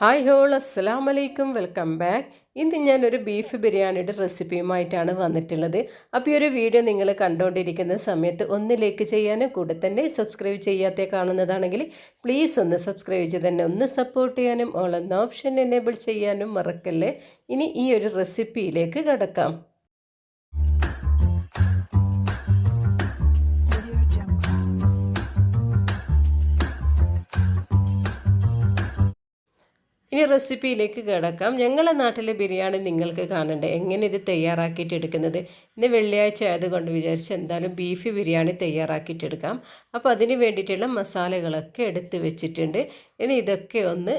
Hi whole അസ്സലാം വലൈക്കും welcome back. ഇന്ന് ഞാനൊരു ബീഫ് ബിരിയാണിയുടെ റെസിപ്പിയുമായിട്ടാണ് വന്നിട്ടുള്ളത്. അപ്പോൾ ഈ ഒരു വീഡിയോ നിങ്ങൾ കണ്ടുകൊണ്ടിരിക്കുന്ന സമയത്ത് ഒന്ന് ലൈക്ക് ചെയ്യാനും കൂടെ തന്നെ സബ്സ്ക്രൈബ് ചെയ്യാത്ത കാണുന്നതാണെങ്കിൽ പ്ലീസ് ഒന്ന് സബ്സ്ക്രൈബ് ചെയ്ത് തന്നെ ഒന്ന് സപ്പോർട്ട് ചെയ്യാനും ഓൾ എന്ന ഓപ്ഷൻ എനേബിൾ ചെയ്യാനും മറക്കല്ലേ? ഇനി ഈ ഒരു റെസിപ്പിയിലേക്ക് കടക്കാം. ഇനി റെസിപ്പിയിലേക്ക് കിടക്കാം. ഞങ്ങളുടെ നാട്ടിലെ ബിരിയാണി നിങ്ങൾക്ക് കാണണ്ടേ? എങ്ങനെ ഇത് തയ്യാറാക്കിയിട്ട് എടുക്കുന്നത്? ഇന്ന് വെള്ളിയാഴ്ച ആയതുകൊണ്ട് വിചാരിച്ച് എന്തായാലും ബീഫ് ബിരിയാണി തയ്യാറാക്കിയിട്ടെടുക്കാം അപ്പോൾ അതിന് വേണ്ടിയിട്ടുള്ള മസാലകളൊക്കെ എടുത്ത് വെച്ചിട്ടുണ്ട്. ഇനി ഇതൊക്കെ ഒന്ന്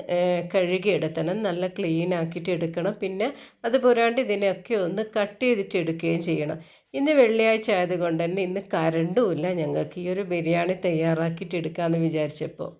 കഴുകി എടുത്തണം. നല്ല ക്ലീൻ ആക്കിയിട്ട് എടുക്കണം. പിന്നെ അത് പോരാണ്ട് ഇതിനെയൊക്കെ ഒന്ന് കട്ട് ചെയ്തിട്ട് എടുക്കുകയും ചെയ്യണം. ഇന്ന് വെള്ളിയാഴ്ച ആയതുകൊണ്ട് തന്നെ ഇന്ന് കരണ്ടുമില്ല ഞങ്ങൾക്ക്. ഈ ഒരു ബിരിയാണി തയ്യാറാക്കിയിട്ട് എടുക്കാമെന്ന് വിചാരിച്ചപ്പോൾ.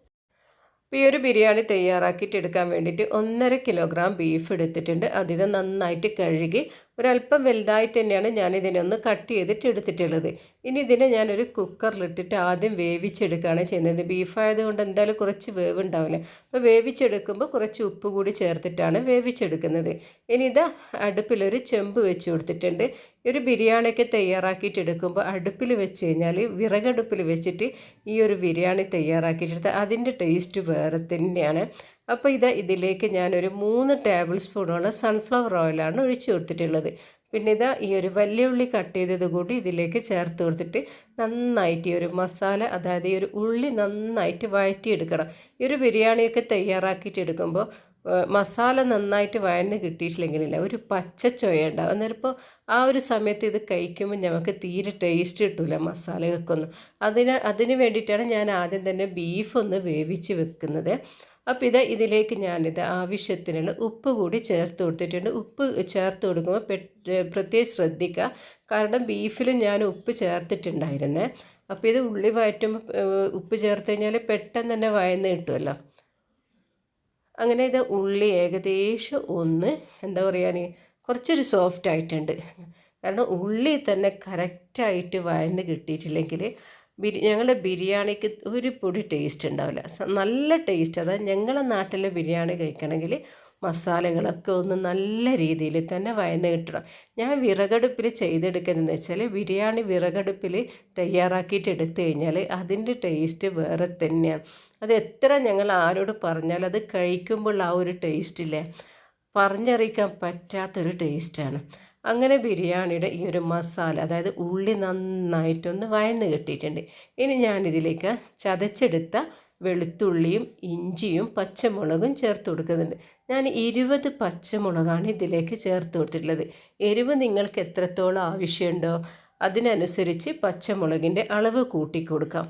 അപ്പോൾ ഈ ഒരു ബിരിയാണി തയ്യാറാക്കിയിട്ട് എടുക്കാൻ വേണ്ടിയിട്ട് ഒന്നര കിലോഗ്രാം ബീഫ് എടുത്തിട്ടുണ്ട്. അതിനെ നന്നായിട്ട് കഴുകി ഒരല്പം വലുതായിട്ട് തന്നെയാണ് ഞാൻ ഇതിനെ ഒന്ന് കട്ട് ചെയ്തിട്ട് എടുത്തിട്ടുള്ളത്. ഇനി ഇതിനെ ഞാനൊരു കുക്കറിലിട്ടിട്ട് ആദ്യം വേവിച്ചെടുക്കുകയാണ് ചെയ്യുന്നത്. ബീഫായതുകൊണ്ട് എന്തായാലും കുറച്ച് വേവ് ഉണ്ടാവില്ല അപ്പോൾ വേവിച്ചെടുക്കുമ്പോൾ കുറച്ച് ഉപ്പ് കൂടി ചേർത്തിട്ടാണ് വേവിച്ചെടുക്കുന്നത്. ഇനി ഇത് അടുപ്പിലൊരു ചെമ്പ് വെച്ച് കൊടുത്തിട്ടുണ്ട്. ഒരു ബിരിയാണിയൊക്കെ തയ്യാറാക്കിയിട്ട് എടുക്കുമ്പോൾ അടുപ്പിൽ വെച്ച് കഴിഞ്ഞാൽ വിറകടുപ്പിൽ വെച്ചിട്ട് ഈ ഒരു ബിരിയാണി തയ്യാറാക്കിയിട്ടെടുത്ത് അതിന്റെ ടേസ്റ്റ് വേറെ തന്നെയാണ്. അപ്പോൾ ഇത് ഇതിലേക്ക് ഞാനൊരു മൂന്ന് ടേബിൾ സ്പൂണോളം സൺഫ്ലവർ ഓയിലാണ് ഒഴിച്ചു കൊടുത്തിട്ടുള്ളത്. പിന്നെ ഇതാ ഈ ഒരു വലിയ ഉള്ളി കട്ട് ചെയ്തത് കൂടി ഇതിലേക്ക് ചേർത്ത് കൊടുത്തിട്ട് നന്നായിട്ട് ഈ ഒരു മസാല അതായത് ഈ ഒരു ഉള്ളി നന്നായിട്ട് വഴറ്റിയെടുക്കണം. ഈ ഒരു ബിരിയാണിയൊക്കെ തയ്യാറാക്കിയിട്ട് എടുക്കുമ്പോൾ മസാല നന്നായിട്ട് വഴന്ന് കിട്ടിയിട്ടില്ലെങ്കിലില്ല ഒരു പച്ച ചൊയ ഉണ്ടാവും. അന്നേരപ്പോൾ ആ ഒരു സമയത്ത് ഇത് കഴിക്കുമ്പോൾ നമുക്ക് തീരെ ടേസ്റ്റ് കിട്ടില്ല മസാലകൾക്കൊന്നും. അതിന് അതിന് വേണ്ടിയിട്ടാണ് ഞാൻ ആദ്യം തന്നെ ബീഫ് ഒന്ന് വേവിച്ച് വെക്കുന്നത്. അപ്പോൾ ഇത് ഇതിലേക്ക് ഞാനിത് ആവശ്യത്തിനുള്ള ഉപ്പ് കൂടി ചേർത്ത് കൊടുത്തിട്ടുണ്ട്. ഉപ്പ് ചേർത്ത് കൊടുക്കുമ്പോൾ പ്രത്യേകം ശ്രദ്ധിക്കുക. കാരണം ബീഫിൽ ഞാൻ ഉപ്പ് ചേർത്തിട്ടുണ്ടായിരുന്നേ. അപ്പോൾ ഇത് ഉള്ളി വയറ്റുമ്പോൾ ഉപ്പ് ചേർത്ത് കഴിഞ്ഞാൽ പെട്ടെന്ന് തന്നെ വയന്ന് കിട്ടുമല്ലോ. അങ്ങനെ ഇത് ഉള്ളി ഏകദേശം ഒന്ന് എന്താ പറയുക കുറച്ചൊരു സോഫ്റ്റ് ആയിട്ടുണ്ട് കാരണം ഉള്ളി തന്നെ കറക്റ്റായിട്ട് വയന്ന് കിട്ടിയിട്ടില്ലെങ്കിൽ ബിരി ഞങ്ങളുടെ ബിരിയാണിക്ക് ഒരു പൊടി ടേസ്റ്റ് ഉണ്ടാവില്ല. നല്ല ടേസ്റ്റ് അതായത് ഞങ്ങളുടെ നാട്ടിലെ ബിരിയാണി കഴിക്കണമെങ്കിൽ മസാലകളൊക്കെ ഒന്ന് നല്ല രീതിയിൽ തന്നെ വയന്ന് കിട്ടണം. ഞാൻ വിറകടുപ്പിൽ ചെയ്തെടുക്കുന്നതെന്ന് വെച്ചാൽ ബിരിയാണി വിറകടുപ്പിൽ തയ്യാറാക്കിയിട്ട് എടുത്തു കഴിഞ്ഞാൽ അതിന്റെ ടേസ്റ്റ് വേറെ തന്നെയാണ്. അത് എത്ര ഞങ്ങൾ ആരോട് പറഞ്ഞാൽ അത് കഴിക്കുമ്പോൾ ആ ഒരു ടേസ്റ്റില്ലേ പറഞ്ഞറിയിക്കാൻ പറ്റാത്തൊരു ടേസ്റ്റാണ് അങ്ങനെ ബിരിയാണിയുടെ ഈ ഒരു മസാല അതായത് ഉള്ളി നന്നായിട്ടൊന്ന് വയന്ന് കെട്ടിയിട്ടുണ്ട്. ഇനി ഞാനിതിലേക്ക് ചതച്ചെടുത്ത വെളുത്തുള്ളിയും ഇഞ്ചിയും പച്ചമുളകും ചേർത്ത് കൊടുക്കുന്നുണ്ട്. ഞാൻ ഇരുപത് പച്ചമുളകാണ് ഇതിലേക്ക് ചേർത്ത് കൊടുത്തിട്ടുള്ളത്. എരിവ് നിങ്ങൾക്ക് എത്രത്തോളം ആവശ്യമുണ്ടോ അതിനനുസരിച്ച് പച്ചമുളകിന്റെ അളവ് കൂട്ടിക്കൊടുക്കാം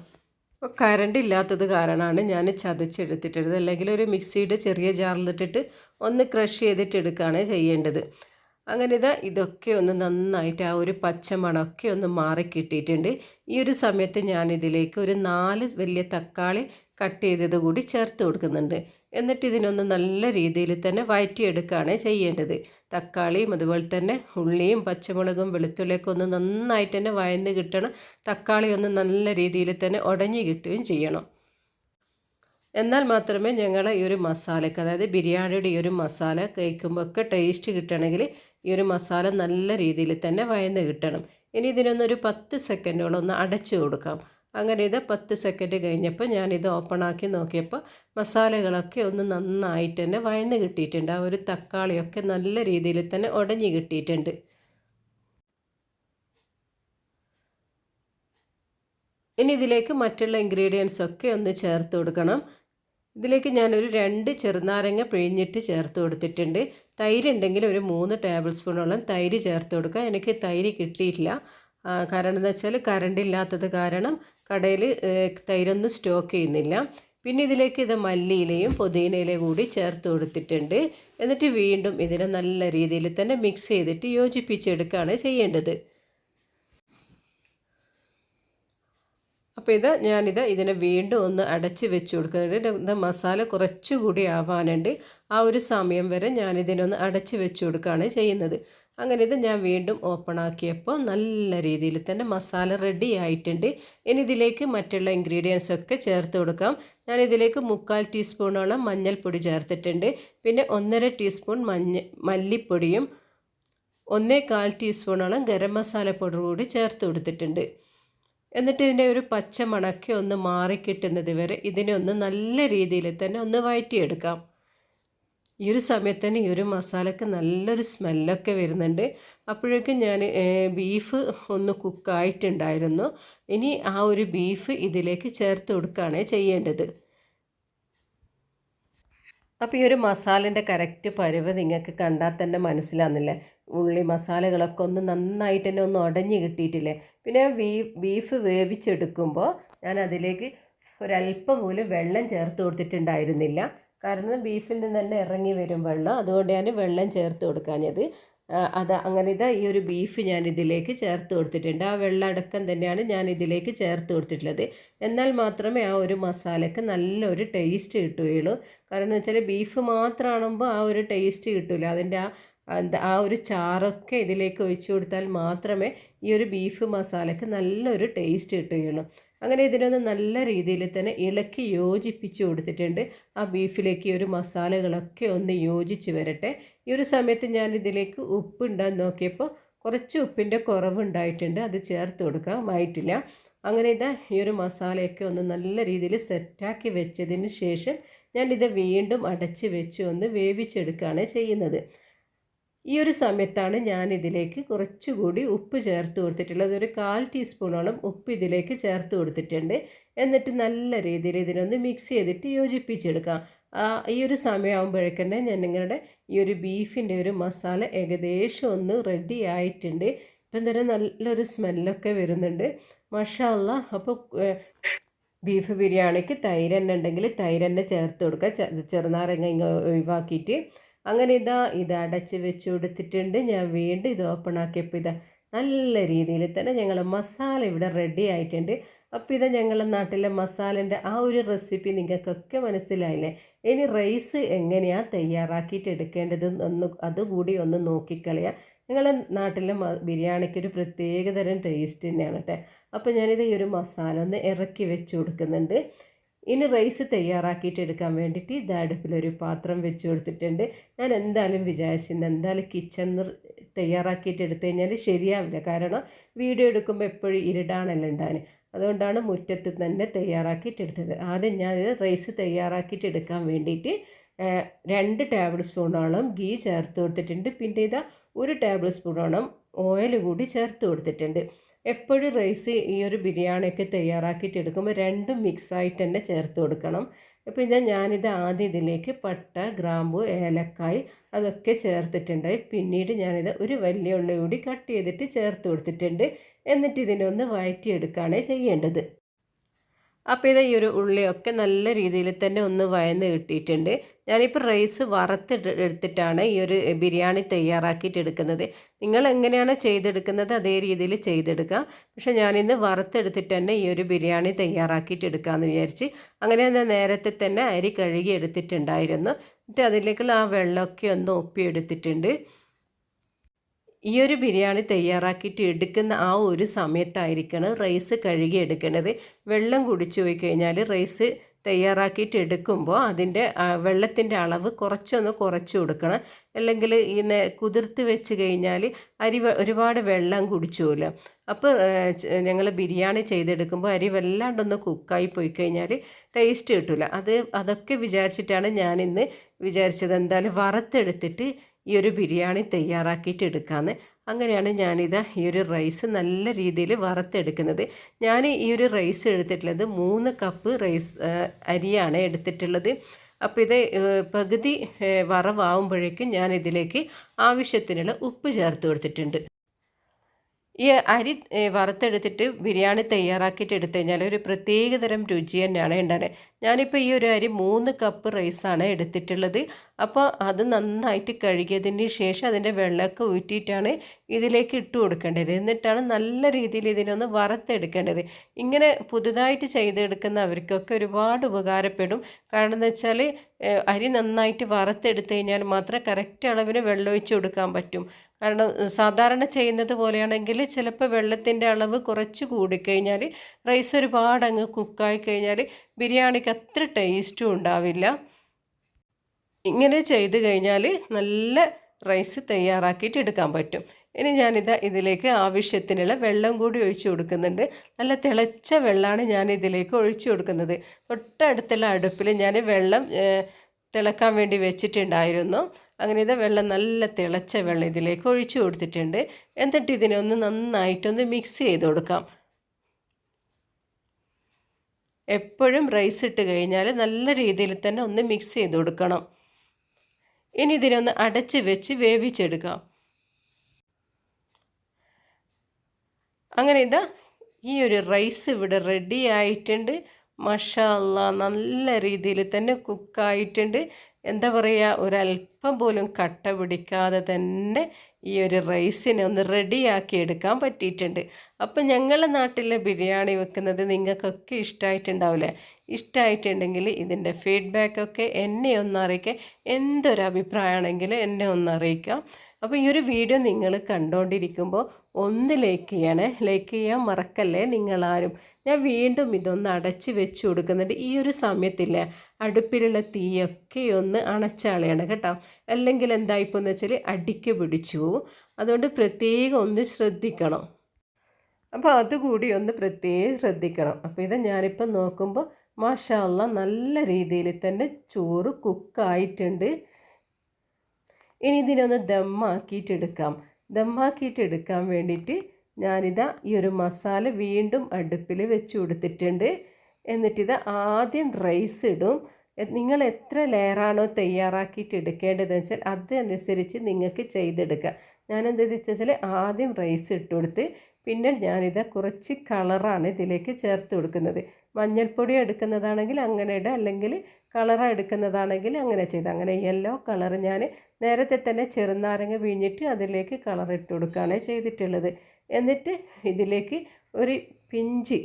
കറണ്ട് ഇല്ലാത്തത് കാരണമാണ് ഞാൻ ചതച്ചെടുത്തിട്ടുള്ളത്. അല്ലെങ്കിൽ ഒരു മിക്സിയുടെ ചെറിയ ജാറിലിട്ടിട്ട് ഒന്ന് ക്രഷ് ചെയ്തിട്ട് എടുക്കുകയാണ് ചെയ്യേണ്ടത്. അങ്ങനെ ഇതാ ഇതൊക്കെ ഒന്ന് നന്നായിട്ട് ആ ഒരു പച്ചമണമൊക്കെ ഒന്ന് മാറി കിട്ടിയിട്ടുണ്ട്. ഈ ഒരു സമയത്ത് ഞാൻ ഇതിലേക്ക് ഒരു നാല് വലിയ തക്കാളി കട്ട് ചെയ്തത് കൂടി ചേർത്ത് കൊടുക്കുന്നുണ്ട്. എന്നിട്ട് ഇതിനൊന്ന് നല്ല രീതിയിൽ തന്നെ വഴറ്റിയെടുക്കുകയാണ് ചെയ്യേണ്ടത്. തക്കാളിയും അതുപോലെ തന്നെ ഉള്ളിയും പച്ചമുളകും വെളുത്തുള്ളിയൊക്കെ ഒന്ന് നന്നായിട്ട് തന്നെ വയന്ന് കിട്ടണം. തക്കാളി ഒന്ന് നല്ല രീതിയിൽ തന്നെ ഉടഞ്ഞു കിട്ടുകയും ചെയ്യണം. എന്നാൽ മാത്രമേ ഞങ്ങൾ ഈ ഒരു മസാലയ്ക്ക് അതായത് ബിരിയാണിയുടെ ഈ ഒരു മസാല കഴിക്കുമ്പോൾ ഒക്കെ ടേസ്റ്റ് കിട്ടണമെങ്കിൽ ഈ ഒരു മസാല നല്ല രീതിയിൽ തന്നെ വയന്ന് കിട്ടണം. ഇനി ഇതിനൊന്നൊരു പത്ത് സെക്കൻഡോളം ഒന്ന് അടച്ചു കൊടുക്കാം. അങ്ങനെ ഇത് പത്ത് സെക്കൻഡ് കഴിഞ്ഞപ്പോൾ ഞാനിത് ഓപ്പണാക്കി നോക്കിയപ്പോൾ മസാലകളൊക്കെ ഒന്ന് നന്നായിട്ട് തന്നെ വയന്ന് കിട്ടിയിട്ടുണ്ട്. ആ ഒരു തക്കാളിയൊക്കെ നല്ല രീതിയിൽ തന്നെ ഉടഞ്ഞു കിട്ടിയിട്ടുണ്ട്. ഇനി ഇതിലേക്ക് മറ്റുള്ള ഇൻഗ്രീഡിയൻസ് ഒക്കെ ഒന്ന് ചേർത്ത് കൊടുക്കണം. ഇതിലേക്ക് ഞാനൊരു രണ്ട് ചെറുനാരങ്ങ പിഴിഞ്ഞിട്ട് ചേർത്ത് കൊടുത്തിട്ടുണ്ട്. തൈര് ഉണ്ടെങ്കിൽ ഒരു മൂന്ന് ടേബിൾ സ്പൂണോളം തൈര് ചേർത്ത് കൊടുക്കുക. എനിക്ക് തൈര് കിട്ടിയിട്ടില്ല. കാരണം എന്താ വെച്ചാൽ കറണ്ട് ഇല്ലാത്തത് കാരണം കടയിൽ തൈരൊന്നും സ്റ്റോക്ക് ചെയ്യുന്നില്ല. പിന്നെ ഇതിലേക്ക് ഇത് മല്ലിയിലയും പുതിനയിലയും കൂടി ചേർത്ത് കൊടുത്തിട്ടുണ്ട്. എന്നിട്ട് വീണ്ടും ഇതിനെ നല്ല രീതിയിൽ തന്നെ മിക്സ് ചെയ്തിട്ട് യോജിപ്പിച്ചെടുക്കുകയാണ് ചെയ്യേണ്ടത്. അപ്പോൾ ഇത് ഞാനിത് ഇതിനെ വീണ്ടും ഒന്ന് അടച്ച് വെച്ച് കൊടുക്കുന്നുണ്ട് മസാല കുറച്ചുകൂടി ആവാനുണ്ട്. ആ ഒരു സമയം വരെ ഞാനിതിനൊന്ന് അടച്ച് വെച്ച് കൊടുക്കുകയാണ് ചെയ്യുന്നത്. അങ്ങനെ ഇത് ഞാൻ വീണ്ടും ഓപ്പൺ ആക്കിയപ്പോൾ നല്ല രീതിയിൽ തന്നെ മസാല റെഡി ആയിട്ടുണ്ട്. ഇനി ഇതിലേക്ക് മറ്റുള്ള ഇൻഗ്രീഡിയൻസ് ഒക്കെ ചേർത്ത് കൊടുക്കാം. ഞാൻ ഇതിലേക്ക് മുക്കാൽ ടീസ്പൂണോളം മഞ്ഞൾപ്പൊടി ചേർത്തിട്ടുണ്ട്. പിന്നെ ഒന്നര ടീസ്പൂൺ മഞ്ഞ മല്ലിപ്പൊടിയും ഒന്നേ കാൽ ടീസ്പൂണോളം ഗരം മസാല പൗഡർ കൂടി ചേർത്ത് കൊടുത്തിട്ടുണ്ട്. എന്നിട്ട് ഇതിന്റെ ഒരു പച്ച മണക്കി ഒന്ന് മാറിക്കിട്ടുന്നത് വരെ ഇതിനെ ഒന്ന് നല്ല രീതിയിൽ തന്നെ ഒന്ന് വഴറ്റിയെടുക്കാം ഈ ഒരു സമയത്ത് തന്നെ ഈ ഒരു മസാലയ്ക്ക് നല്ലൊരു സ്മെല്ലൊക്കെ വരുന്നുണ്ട്. അപ്പോഴേക്കും ഞാൻ ബീഫ് ഒന്ന് കുക്കായിട്ടുണ്ടായിരുന്നു. ഇനി ആ ഒരു ബീഫ് ഇതിലേക്ക് ചേർത്ത് കൊടുക്കുകയാണ് ചെയ്യേണ്ടത്. അപ്പോൾ ഈ ഒരു മസാലന്റെ കറക്റ്റ് പരുവ് നിങ്ങൾക്ക് കണ്ടാൽ തന്നെ മനസ്സിലാകുന്നില്ലേ ഉള്ളി മസാലകളൊക്കെ ഒന്ന് നന്നായിട്ട് തന്നെ ഒന്ന് ഉടഞ്ഞു കിട്ടിയിട്ടില്ലേ? പിന്നെ ബീഫ് വേവിച്ചെടുക്കുമ്പോൾ ഞാൻ അതിലേക്ക് ഒരല്പം പോലും വെള്ളം ചേർത്ത് കൊടുത്തിട്ടുണ്ടായിരുന്നില്ല. കാരണം ബീഫിൽ നിന്ന് തന്നെ ഇറങ്ങി വരും വെള്ളം. അതുകൊണ്ട് ഞാൻ വെള്ളം ചേർത്ത് കൊടുക്കാഞ്ഞത്. അത് അങ്ങനെ ഇതാ ഈ ഒരു ബീഫ് ഞാൻ ഇതിലേക്ക് ചേർത്ത് കൊടുത്തിട്ടുണ്ട്. ആ വെള്ളം അടക്കം തന്നെയാണ് ഞാൻ ഇതിലേക്ക് ചേർത്ത് കൊടുത്തിട്ടുള്ളത്. എന്നാൽ മാത്രമേ ആ ഒരു മസാലയ്ക്ക് നല്ലൊരു ടേസ്റ്റ് കിട്ടുകയുള്ളൂ. കാരണം എന്ന് വെച്ചാൽ ബീഫ് മാത്രമാണുമ്പോൾ ആ ഒരു ടേസ്റ്റ് കിട്ടില്ല അതിന്റെ ആ ആ ഒരു ചാറൊക്കെ ഇതിലേക്ക് ഒഴിച്ചു കൊടുത്താൽ മാത്രമേ ഈ ഒരു ബീഫ് മസാലയ്ക്ക് നല്ലൊരു ടേസ്റ്റ് കിട്ടുകയുള്ളൂ. അങ്ങനെ ഇതിനൊന്ന് നല്ല രീതിയിൽ തന്നെ ഇളക്കി യോജിപ്പിച്ച് കൊടുത്തിട്ടുണ്ട്. ആ ബീഫിലേക്ക് ഈ ഒരു മസാലകളൊക്കെ ഒന്ന് യോജിച്ച് വരട്ടെ. ഈ ഒരു സമയത്ത് ഞാൻ ഇതിലേക്ക് ഉപ്പ് ഉണ്ടാൻ നോക്കിയപ്പോൾ കുറച്ച് ഉപ്പിന്റെ കുറവുണ്ടായിട്ടുണ്ട് അത് ചേർത്ത് കൊടുക്കാമായിട്ടില്ല. അങ്ങനെ ഇതാ ഈ ഒരു മസാലയൊക്കെ ഒന്ന് നല്ല രീതിയിൽ സെറ്റാക്കി വെച്ചതിന് ശേഷം ഞാനിത് വീണ്ടും അടച്ച് വെച്ച് ഒന്ന് വേവിച്ചെടുക്കുകയാണ് ചെയ്യുന്നത്. ഈ ഒരു സമയത്താണ് ഞാൻ ഇതിലേക്ക് കുറച്ചുകൂടി ഉപ്പ് ചേർത്ത് കൊടുത്തിട്ടുള്ളത്. ഒരു കാൽ ടീസ്പൂണോളം ഉപ്പ് ഇതിലേക്ക് ചേർത്ത് കൊടുത്തിട്ടുണ്ട്. എന്നിട്ട് നല്ല രീതിയിൽ ഇതിനൊന്ന് മിക്സ് ചെയ്തിട്ട് യോജിപ്പിച്ചെടുക്കാം. ഈ ഒരു സമയമാകുമ്പോഴേക്കന്നെ ഞാൻ നിങ്ങളുടെ ഈ ഒരു ബീഫിന്റെ ഒരു മസാല ഏകദേശം ഒന്ന് റെഡി ആയിട്ടുണ്ട്. ഇപ്പം തന്നെ നല്ലൊരു സ്മെല്ലൊക്കെ വരുന്നുണ്ട്. മഷാല്ല അപ്പോൾ ബീഫ് ബിരിയാണിക്ക് തൈര് തന്നെ ഉണ്ടെങ്കിൽ തൈര് തന്നെ ചേർത്ത് കൊടുക്കുക. ചെറുനാരങ്ങ ഒഴിവാക്കിയിട്ട്. അങ്ങനെ ഇതാ ഇത് അടച്ച് വെച്ച് കൊടുത്തിട്ടുണ്ട് ഞാൻ വീണ്ടും ഇത് ഓപ്പൺ ആക്കിയപ്പോൾ ഇതാ നല്ല രീതിയിൽ തന്നെ ഞങ്ങൾ മസാല ഇവിടെ റെഡി ആയിട്ടുണ്ട്. അപ്പോൾ ഇതാ ഞങ്ങളുടെ നാട്ടിലെ മസാലന്റെ ആ ഒരു റെസിപ്പി നിങ്ങൾക്കൊക്കെ മനസ്സിലായില്ലേ? ഇനി റൈസ് എങ്ങനെയാണ് തയ്യാറാക്കിയിട്ട് എടുക്കേണ്ടത് ഒന്ന് അതുകൂടി ഒന്ന് നോക്കിക്കളയാം. നിങ്ങളുടെ നാട്ടിലെ ബിരിയാണിക്ക് ഒരു പ്രത്യേകതരം ടേസ്റ്റ് തന്നെയാണ് കേട്ടോ. അപ്പോൾ ഞാനിത് ഈ ഒരു മസാല ഒന്ന് ഇറക്കി വെച്ച് കൊടുക്കുന്നുണ്ട്. ഇനി റൈസ് തയ്യാറാക്കിയിട്ട് എടുക്കാൻ വേണ്ടിയിട്ട് ഇത് അടുപ്പിലൊരു പാത്രം വെച്ച് കൊടുത്തിട്ടുണ്ട്. ഞാൻ എന്തായാലും വിചാരിച്ചിരുന്നു എന്തായാലും കിച്ചൺ തയ്യാറാക്കിയിട്ട് എടുത്തു കഴിഞ്ഞാൽ ശരിയാവില്ല. കാരണം വീഡിയോ എടുക്കുമ്പോൾ എപ്പോഴും ഇരുടാണല്ലോ ഉണ്ടാകാൻ അതുകൊണ്ടാണ് മുറ്റത്ത് തന്നെ തയ്യാറാക്കിയിട്ട് എടുത്തത്. ആദ്യം ഞാൻ റൈസ് തയ്യാറാക്കിയിട്ട് എടുക്കാൻ വേണ്ടിയിട്ട് രണ്ട് ടേബിൾ സ്പൂണോളം ഗീ ചേർത്ത് കൊടുത്തിട്ടുണ്ട്. പിന്നെ ഇതാ ഒരു ടേബിൾ സ്പൂണോളം ഓയിൽ കൂടി ചേർത്ത് കൊടുത്തിട്ടുണ്ട്. എപ്പോഴും റൈസ് ഈ ഒരു ബിരിയാണിയൊക്കെ തയ്യാറാക്കിയിട്ട് എടുക്കുമ്പോൾ രണ്ടും മിക്സായിട്ട് തന്നെ ചേർത്ത് കൊടുക്കണം. അപ്പോൾ ഞാൻ ഞാനിത് ആദ്യം ഇതിലേക്ക് പട്ട ഗ്രാമ്പു ഏലക്കായ് അതൊക്കെ ചേർത്തിട്ടുണ്ട്. പിന്നീട് ഞാനിത് ഒരു വലിയ ഉള്ളി കൂടി കട്ട് ചെയ്തിട്ട് ചേർത്ത് കൊടുത്തിട്ടുണ്ട്. എന്നിട്ട് ഇതിനൊന്ന് വഴറ്റിയെടുക്കുകയാണ് ചെയ്യേണ്ടത്. അപ്പോൾ ഇത് ഈ ഒരു ഉള്ളിയൊക്കെ നല്ല രീതിയിൽ തന്നെ ഒന്ന് വയന്ന് കിട്ടിയിട്ടുണ്ട്. ഞാനിപ്പോൾ റൈസ് വറുത്തിട്ട് എടുത്തിട്ടാണ് ഈ ഒരു ബിരിയാണി തയ്യാറാക്കിയിട്ട് എടുക്കുന്നത്. നിങ്ങൾ എങ്ങനെയാണ് ചെയ്തെടുക്കുന്നത് അതേ രീതിയിൽ ചെയ്തെടുക്കുക പക്ഷേ ഞാനിന്ന് വറുത്തെടുത്തിട്ട് തന്നെ ഈ ഒരു ബിരിയാണി തയ്യാറാക്കിയിട്ട് എടുക്കാമെന്ന് വിചാരിച്ച് അങ്ങനെ ഞാൻ നേരത്തെ തന്നെ അരി കഴുകി എടുത്തിട്ടുണ്ടായിരുന്നു. എന്നിട്ട് അതിലേക്കുള്ള ആ വെള്ളമൊക്കെ ഒന്ന് ഒപ്പിയെടുത്തിട്ടുണ്ട് ഈ ഒരു ബിരിയാണി തയ്യാറാക്കിയിട്ട് എടുക്കുന്ന ആ ഒരു സമയത്തായിരിക്കണം റൈസ് കഴുകി എടുക്കേണ്ടത് വെള്ളം കുടിച്ചു പോയി കഴിഞ്ഞാൽ റൈസ് തയ്യാറാക്കിയിട്ട് എടുക്കുമ്പോൾ അതിന്റെ വെള്ളത്തിന്റെ അളവ് കുറച്ചൊന്ന് കുറച്ച് കൊടുക്കണം. അല്ലെങ്കിൽ ഈ കുതിർത്ത് വെച്ച് കഴിഞ്ഞാൽ അരി ഒരുപാട് വെള്ളം കുടിച്ചുമല്ലോ അപ്പോൾ ഞങ്ങൾ ബിരിയാണി ചെയ്തെടുക്കുമ്പോൾ അരി വല്ലാണ്ടൊന്ന് കുക്കായി പോയി കഴിഞ്ഞാൽ ടേസ്റ്റ് കിട്ടില്ല അത് അതൊക്കെ വിചാരിച്ചിട്ടാണ് ഞാനിന്ന് വിചാരിച്ചത് എന്തായാലും വറുത്തെടുത്തിട്ട് ഈ ഒരു ബിരിയാണി തയ്യാറാക്കിയിട്ട് എടുക്കാമെന്ന് അങ്ങനെയാണ് ഞാനിത് ഈ ഒരു റൈസ് നല്ല രീതിയിൽ വറുത്തെടുക്കുന്നത്. ഞാൻ ഈ ഒരു റൈസ് എടുത്തിട്ടുള്ളത് മൂന്ന് കപ്പ് റൈസ് അരിയാണ് എടുത്തിട്ടുള്ളത്. അപ്പോൾ ഇത് പകുതി വറവാകുമ്പോഴേക്കും ഞാൻ ഇതിലേക്ക് ആവശ്യത്തിനുള്ള ഉപ്പ് ചേർത്ത് കൊടുത്തിട്ടുണ്ട്. ഈ അരി വറുത്തെടുത്തിട്ട് ബിരിയാണി തയ്യാറാക്കിയിട്ട് എടുത്തു കഴിഞ്ഞാൽ ഒരു പ്രത്യേക തരം രുചി തന്നെയാണ് ഉണ്ടാകുന്നത് ഞാനിപ്പോൾ ഈ ഒരു അരി മൂന്ന് കപ്പ് റൈസാണ് എടുത്തിട്ടുള്ളത്. അപ്പോൾ അത് നന്നായിട്ട് കഴുകിയതിന് ശേഷം അതിന്റെ വെള്ളമൊക്കെ ഊറ്റിയിട്ടാണ് ഇതിലേക്ക് ഇട്ട് കൊടുക്കേണ്ടത്. എന്നിട്ടാണ് നല്ല രീതിയിൽ ഇതിനൊന്ന് വറുത്തെടുക്കേണ്ടത്. ഇങ്ങനെ പുതുതായിട്ട് ചെയ്തെടുക്കുന്നവർക്കൊക്കെ ഒരുപാട് ഉപകാരപ്പെടും. കാരണം എന്ന് വെച്ചാൽ അരി നന്നായിട്ട് വറുത്തെടുത്ത് കഴിഞ്ഞാൽ മാത്രമേ കറക്റ്റ് അളവിന് വെള്ളം ഒഴിച്ച് കൊടുക്കാൻ പറ്റും. കാരണം സാധാരണ ചെയ്യുന്നത് പോലെയാണെങ്കിൽ ചിലപ്പോൾ വെള്ളത്തിന്റെ അളവ് കുറച്ച് കൂടിക്കഴിഞ്ഞാൽ റൈസ് ഒരുപാട് അങ്ങ് കുക്കായി കഴിഞ്ഞാൽ ബിരിയാണിക്ക് അത്ര ടേസ്റ്റും ഉണ്ടാവില്ല. ഇങ്ങനെ ചെയ്ത് കഴിഞ്ഞാൽ നല്ല റൈസ് തയ്യാറാക്കിയിട്ട് എടുക്കാൻ പറ്റും. ഇനി ഞാനിതാ ഇതിലേക്ക് ആവശ്യത്തിനുള്ള വെള്ളം കൂടി ഒഴിച്ചു കൊടുക്കുന്നുണ്ട്. നല്ല തിളച്ച വെള്ളമാണ് ഞാൻ ഇതിലേക്ക് ഒഴിച്ചു കൊടുക്കുന്നത്. തൊട്ടടുത്തുള്ള അടുപ്പിൽ ഞാൻ വെള്ളം തിളക്കാൻ വേണ്ടി വെച്ചിട്ടുണ്ടായിരുന്നു. അങ്ങനെ ഇത് വെള്ളം നല്ല തിളച്ച വെള്ളം ഇതിലേക്ക് ഒഴിച്ചു കൊടുത്തിട്ടുണ്ട്. എന്നിട്ട് ഇതിനെ ഒന്ന് നന്നായിട്ടൊന്ന് മിക്സ് ചെയ്ത് കൊടുക്കാം. എപ്പോഴും റൈസ് ഇട്ട് കഴിഞ്ഞാൽ നല്ല രീതിയിൽ തന്നെ ഒന്ന് മിക്സ് ചെയ്ത് കൊടുക്കണം. ഇനി ഇതിനൊന്ന് അടച്ച് വെച്ച് വേവിച്ചെടുക്കാം. അങ്ങനെ ഇതാ ഈ ഒരു റൈസ് ഇവിടെ റെഡി ആയിട്ടുണ്ട്. മഷാല്ല നല്ല രീതിയിൽ തന്നെ കുക്കായിട്ടുണ്ട് എന്താ പറയുക ഒരല്പം പോലും കട്ട പിടിക്കാതെ തന്നെ ഈ ഒരു റൈസിനെ ഒന്ന് റെഡിയാക്കി എടുക്കാൻ പറ്റിയിട്ടുണ്ട്. അപ്പം ഞങ്ങളുടെ നാട്ടിലെ ബിരിയാണി വെക്കുന്നത് നിങ്ങൾക്കൊക്കെ ഇഷ്ടമായിട്ടുണ്ടാവില്ലേ ഇഷ്ടമായിട്ടുണ്ടെങ്കിൽ ഇതിന്റെ ഫീഡ്ബാക്കൊക്കെ എന്നെ ഒന്ന് അറിയിക്കുക. എന്തൊരു അഭിപ്രായമാണെങ്കിലും എന്നെ ഒന്ന് അറിയിക്കാം അപ്പോൾ ഈ ഒരു വീഡിയോ നിങ്ങൾ കണ്ടുകൊണ്ടിരിക്കുമ്പോൾ ഒന്ന് ലൈക്ക് ചെയ്യണേ. ലൈക്ക് ചെയ്യാൻ മറക്കല്ലേ നിങ്ങളാരും? ഞാൻ വീണ്ടും ഇതൊന്ന് അടച്ച് വെച്ച് കൊടുക്കുന്നുണ്ട്. ഈ ഒരു സമയത്തില്ല അടുപ്പിലുള്ള തീയൊക്കെ ഒന്ന് അണച്ചാളയാണ് കേട്ടോ. അല്ലെങ്കിൽ എന്തായിപ്പോന്ന് വെച്ചാൽ അടിക്ക് പിടിച്ചു അതുകൊണ്ട് പ്രത്യേകം ഒന്ന് ശ്രദ്ധിക്കണം. അപ്പോൾ അതുകൂടി ഒന്ന് പ്രത്യേകം ശ്രദ്ധിക്കണം. അപ്പോൾ ഇത് ഞാനിപ്പോൾ നോക്കുമ്പോൾ മാഷാല്ല നല്ല രീതിയിൽ തന്നെ ചോറ് കുക്കായിട്ടുണ്ട് ഇനി ഇതിനൊന്ന് ദമ്മാക്കിയിട്ടെടുക്കാം. ദമ്മാക്കിയിട്ടെടുക്കാൻ വേണ്ടിയിട്ട് ഞാനിതാ ഈ ഒരു മസാല വീണ്ടും അടുപ്പിൽ വെച്ച് കൊടുത്തിട്ടുണ്ട്. എന്നിട്ടിത് ആദ്യം റൈസ് ഇടും. നിങ്ങൾ എത്ര ലെയറാണോ തയ്യാറാക്കിയിട്ട് എടുക്കേണ്ടതെന്ന് വെച്ചാൽ അതനുസരിച്ച് നിങ്ങൾക്ക് ചെയ്തെടുക്കുക ഞാൻ എന്താ വെച്ചാൽ ആദ്യം റൈസ് ഇട്ട് കൊടുത്ത് പിന്നെ ഞാനിത് കുറച്ച് കളറാണ് ഇതിലേക്ക് ചേർത്ത് കൊടുക്കുന്നത്. മഞ്ഞൾപ്പൊടി എടുക്കുന്നതാണെങ്കിൽ അങ്ങനെ ഇടുക അല്ലെങ്കിൽ കളറ എടുക്കുന്നതാണെങ്കിൽ അങ്ങനെ ചെയ്ത്. അങ്ങനെ യെല്ലോ കളർ ഞാൻ നേരത്തെ തന്നെ ചെറുനാരങ്ങ പിഴിഞ്ഞിട്ട് അതിലേക്ക് കളർ ഇട്ട് കൊടുക്കുകയാണ് ചെയ്തിട്ടുള്ളത്. എന്നിട്ട് ഇതിലേക്ക് ഒരു പിഞ്ച്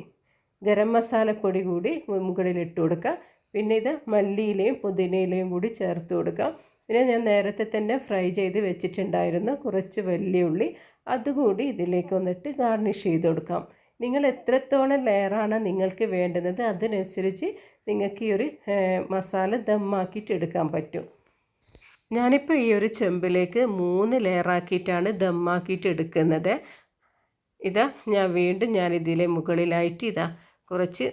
ഗരം മസാലപ്പൊടി കൂടി മുകളിൽ ഇട്ട് കൊടുക്കുക പിന്നെ ഇത് മല്ലിയിലയും പുതിനയിലയും കൂടി ചേർത്ത് കൊടുക്കാം. പിന്നെ ഞാൻ നേരത്തെ തന്നെ ഫ്രൈ ചെയ്ത് വെച്ചിട്ടുണ്ടായിരുന്നു കുറച്ച് വലിയുള്ളി അതുകൂടി ഇതിലേക്ക് വന്നിട്ട് ഗാർണിഷ് ചെയ്ത് കൊടുക്കാം. നിങ്ങൾ എത്രത്തോളം ലെയറാണ് നിങ്ങൾക്ക് വേണ്ടുന്നത് അതിനനുസരിച്ച് നിങ്ങൾക്ക് ഈ ഒരു മസാല ദമ്മാക്കിയിട്ട് എടുക്കാൻ പറ്റും. ഞാനിപ്പോൾ ഈ ഒരു ചെമ്പിലേക്ക് മൂന്ന് ലെയറാക്കിയിട്ടാണ് ദമ്മാക്കിയിട്ട് എടുക്കുന്നത്. ഇതാ ഞാൻ വീണ്ടും ഞാൻ ഇതിലെ മുകളിലായിട്ട് ഇതാ കുറച്ച്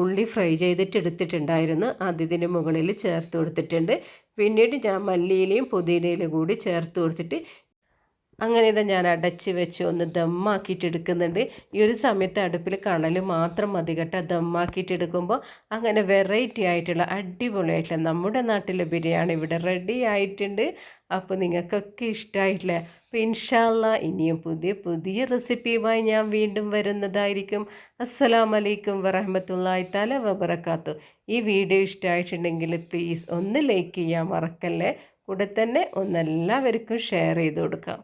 ഉള്ളി ഫ്രൈ ചെയ്തിട്ട് എടുത്തിട്ടുണ്ടായിരുന്നു. അത് ഇതിന്റെ മുകളിൽ ചേർത്ത് കൊടുത്തിട്ടുണ്ട്. പിന്നീട് ഞാൻ മല്ലിയിലയും പുതിനയിലും കൂടി ചേർത്ത് കൊടുത്തിട്ട് അങ്ങനെ ഇതാ ഞാൻ അടച്ച് വെച്ച് ഒന്ന് ദമ്മാക്കിയിട്ട് എടുക്കുന്നുണ്ട്. ഈ ഒരു സമയത്ത് അടുപ്പിൽ കണൽ മാത്രം മതി കേട്ടോ. ദമ്മാക്കിയിട്ട് എടുക്കുമ്പോൾ അങ്ങനെ വെറൈറ്റി ആയിട്ടുള്ള അടിപൊളിയായിട്ടുള്ള നമ്മുടെ നാട്ടിലെ ബിരിയാണി ഇവിടെ റെഡി ആയിട്ടുണ്ട്. അപ്പോൾ നിങ്ങൾക്കൊക്കെ ഇഷ്ടമായിട്ടില്ല അപ്പോൾ ഇൻഷാല്ല ഇനിയും പുതിയ പുതിയ റെസിപ്പിയുമായി ഞാൻ വീണ്ടും വരുന്നതായിരിക്കും. അസ്സലാം വലൈക്കും വറഹമത്തല്ലായി തല വബറക്കാത്തു ഈ വീഡിയോ ഇഷ്ടമായിട്ടുണ്ടെങ്കിൽ പ്ലീസ് ഒന്ന് ലൈക്ക് ചെയ്യാൻ മറക്കല്ലേ? കൂടെ തന്നെ ഒന്നെല്ലാവർക്കും ഷെയർ ചെയ്ത് കൊടുക്കാം.